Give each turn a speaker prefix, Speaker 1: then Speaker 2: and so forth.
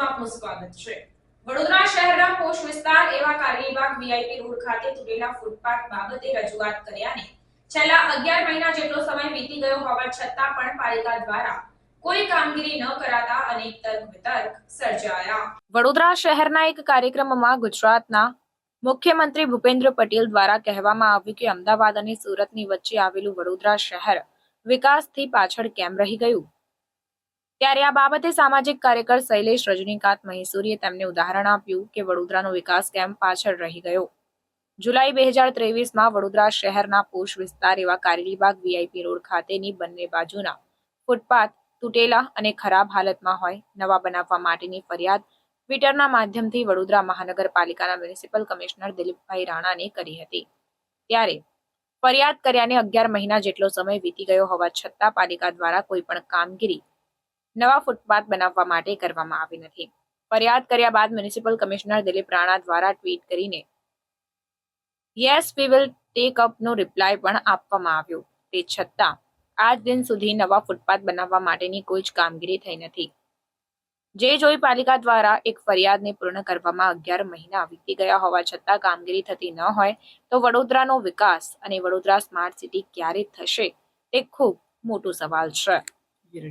Speaker 1: આપનું સ્વાગત છે. વડોદરા શહેરના પોશ વિસ્તાર એવા કારેલીબાગ વીઆઈપી રોડ ખાતે તૂટેલા ફૂટપાથ બાબતે રજૂઆત કર્યાને છેલ્લા અગિયાર મહિના જેટલો સમય વીતી ગયો હોવા છતાં પણ પાલિકા દ્વારા વડોદરા શહેરના એક કાર્યક્રમમાં ગુજરાતના મુખ્યમંત્રી ભૂપેન્દ્ર પટેલ દ્વારા કહેવામાં આવ્યું કે અમદાવાદ અને સુરતની વચ્ચે આવેલું વડોદરા શહેર વિકાસથી પાછળ કેમ રહી ગયું? ત્યારે આ બાબતે સામાજિક કાર્યકર શૈલેષ રજનીકાંત મહેસુરીએ તેમને ઉદાહરણ આપ્યું કે વડોદરાનો વિકાસ કેમ પાછળ રહી ગયો. જુલાઈ બે હજાર ત્રેવીસમાં વડોદરા શહેરના પોષ વિસ્તાર એવા કારેલીબાગ વીઆઈપી રોડ ખાતેની બંને બાજુના ફૂટપાથ તૂટેલા અને ખરાબ હાલતમાં હોય નવા બનાવવા માટેની ફરિયાદ ટ્વિટરના માધ્યમથી વડોદરા મહાનગરપાલિકાના મ્યુનિસિપલ કમિશનર દિલીપભાઈ રાણાને કરી હતી. ત્યારે ફરિયાદ કર્યાને અગિયાર મહિના જેટલો સમય વીતી ગયો હોવા છતાં પાલિકા દ્વારા કોઈ પણ કામગીરી નવા ફૂટપાથ બનાવવા માટે કરવામાં આવી નથી. ફરિયાદ કર્યા બાદ મ્યુનિસિપલ કમિશનર દિલીપ રાણા દ્વારા ટ્વીટ કરીને, યસ, વી વિલ ટેક અપનો રિપ્લાય પણ આપવામાં આવ્યો. તે છતાં, આજ દિન સુધી નવા ફૂટપાથ બનાવવા માટેની કોઈ જ કામગીરી થઈ નથી. જે જોઈ પાલિકા દ્વારા એક ફરિયાદને પૂર્ણ કરવામાં અગિયાર મહિના વીતી ગયા હોવા છતાં કામગીરી થતી ન હોય તો વડોદરાનો વિકાસ અને વડોદરા સ્માર્ટ સિટી ક્યારે થશે, તે ખૂબ મોટો સવાલ છે. બ્યુરો